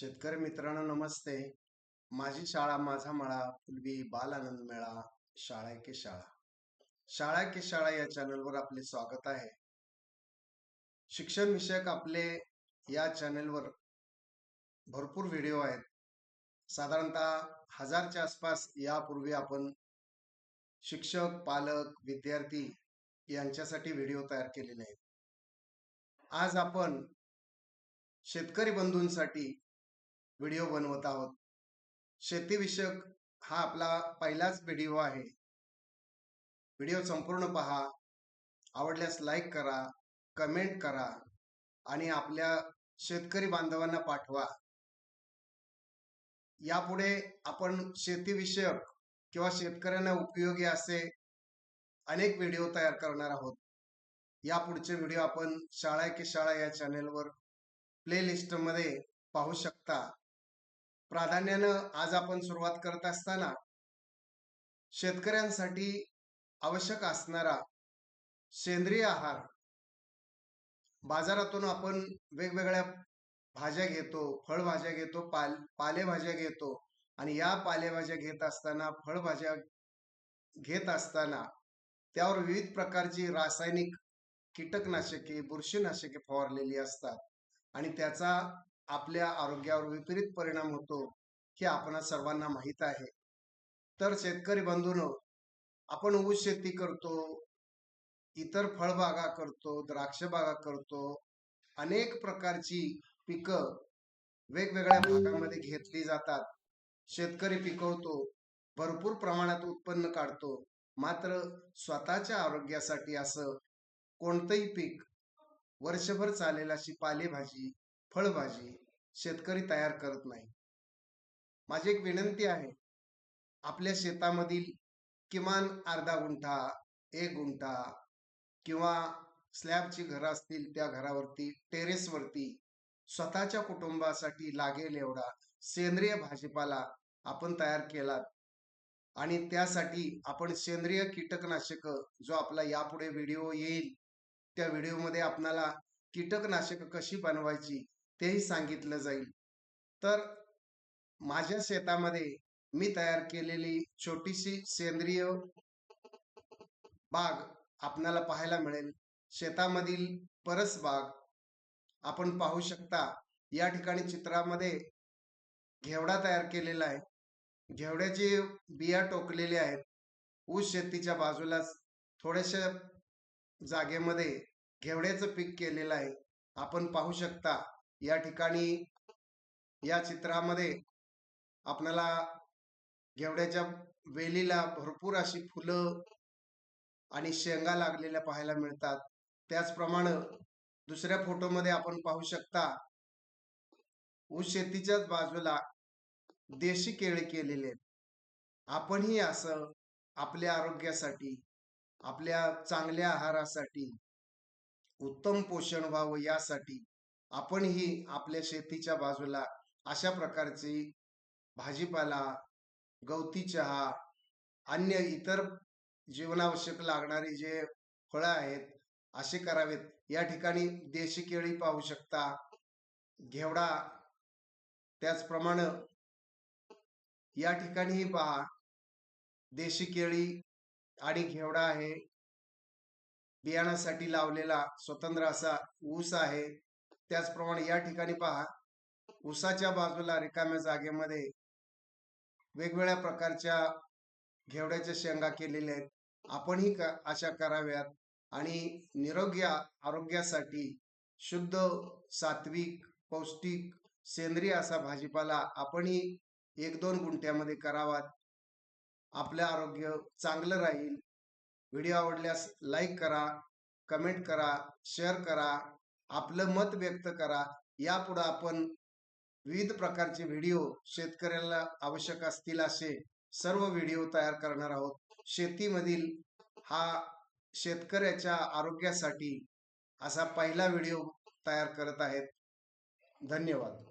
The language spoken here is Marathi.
शेतकरी मित्रांनो नमस्ते. माझी शाळा माझा मळा पूर्वी बाल आनंद मेळा शाळा के शाळा. शाळा के शाळा या चॅनलवर आपले स्वागत आहे. शिक्षण विषयक आपले या चॅनलवर भरपूर व्हिडिओ आहेत. साधारणतः हजारच्या आसपास यापूर्वी आपण शिक्षक पालक विद्यार्थी यांच्यासाठी व्हिडिओ तयार केलेले आहेत. आज आपण शेतकरी बंधूंसाठी व्हिडिओ बनवत आहोत. शेतीविषयक हा आपला पहिलाच व्हिडिओ आहे. व्हिडिओ संपूर्ण पहा. आवडल्यास लाईक करा कमेंट करा आणि आपल्या शेतकरी बांधवांना पाठवा. यापुढे आपण शेतीविषयक किंवा शेतकऱ्यांना उपयोगी असे अनेक व्हिडिओ तयार करणार आहोत. यापुढचे व्हिडिओ आपण शाळा की शाळा या चॅनेलवर प्लेलिस्टमध्ये पाहू शकता. प्राधान्यानं आज आपण सुरुवात करत असताना शेतकऱ्यांसाठी आवश्यक असणारा सेंद्रिय आहार बाजारातून आपण वेगवेगळ्या भाज्या घेतो फळभाज्या घेतो पाल पालेभाज्या घेतो आणि या पालेभाज्या घेत असताना फळभाज्या घेत असताना त्यावर विविध प्रकारची रासायनिक कीटकनाशके बुरशीनाशके फवारलेली असतात आणि त्याचा आपल्या आरोग्यावर विपरीत परिणाम होतो हे आपण सर्वांना माहीत आहे. तर शेतकरी बंधून आपण ऊस शेती करतो इतर फळबागा करतो द्राक्ष बागा करतो अनेक प्रकारची पिकं वेगवेगळ्या भागामध्ये घेतली जातात. शेतकरी पिकवतो भरपूर प्रमाणात उत्पन्न काढतो मात्र स्वतःच्या आरोग्यासाठी असं कोणतंही पीक वर्षभर चालेल अशी पालेभाजी फळभाजी शेतकरी तयार करत नाही. माझी एक विनंती आहे आपल्या शेतामधील किमान अर्धा गुंठा एक गुंठा किंवा स्लॅबची घरं असतील त्या घरावरती टेरेसवरती स्वतःच्या कुटुंबासाठी लागेल एवढा सेंद्रिय भाजीपाला आपण तयार केलात आणि त्यासाठी आपण सेंद्रिय कीटकनाशक जो आपला यापुढे व्हिडिओ येईल त्या व्हिडिओमध्ये आपणाला कीटकनाशक कशी बनवायची तेही सांगितलं जाईल. तर माझ्या शेतामध्ये मी तयार केलेली छोटीशी सेंद्रिय बाग आपणाला पाहायला मिळेल. शेतामधील परस बाग आपण पाहू शकता या ठिकाणी चित्रामध्ये घेवडा तयार केलेला आहे. घेवड्याचे बिया टोकलेले आहेत. ऊस शेतीच्या बाजूलाच थोड्याशा जागेमध्ये घेवड्याचं पीक केलेलं आहे. आपण पाहू शकता या ठिकाणी या चित्रामध्ये आपल्याला घेवड्याच्या वेलीला भरपूर अशी फुलं आणि शेंगा लागलेल्या पाहायला मिळतात. त्याचप्रमाणे दुसऱ्या फोटोमध्ये आपण पाहू शकता ऊस शेतीच्याच बाजूला देशी केळे केलेले आहेत. आपणही असं आपल्या आरोग्यासाठी आपल्या चांगल्या आहारासाठी उत्तम पोषण व्हावं यासाठी आपणही आपल्या शेतीच्या बाजूला अशा प्रकारची भाजीपाला गवती चहा अन्य इतर जीवनावश्यक लागणारी जे फळं आहेत असे करावेत. या ठिकाणी देशी केळी पाहू शकता. घेवडा त्याचप्रमाणे या ठिकाणीही पहा. देशी केळी आणि घेवडा आहे. बियाणासाठी लावलेला स्वतंत्र असा ऊस आहे. त्याचप्रमाणे या ठिकाणी पहा उसाच्या बाजूला रिकाम्या जागेमध्ये वेगवेगळ्या प्रकारच्या घेवड्याच्या शेंगा केलेल्या आहेत. आपणही अशा कराव्यात आणि निरोगी आरोग्यासाठी शुद्ध सात्विक पौष्टिक सेंद्रिय असा भाजीपाला आपणही एक दोन गुंठ्यामध्ये करावात. आपलं आरोग्य चांगलं राहील. व्हिडिओ आवडल्यास लाईक करा कमेंट करा शेअर करा. आपलं मत व्यक्त करा. यापुढे आपण विविध प्रकारचे व्हिडिओ शेतकऱ्याला आवश्यक असतील असे सर्व व्हिडिओ तयार करणार आहोत. शेतीमधील हा शेतकऱ्याच्या आरोग्यासाठी असा पहिला व्हिडिओ तयार करत आहेत. धन्यवाद.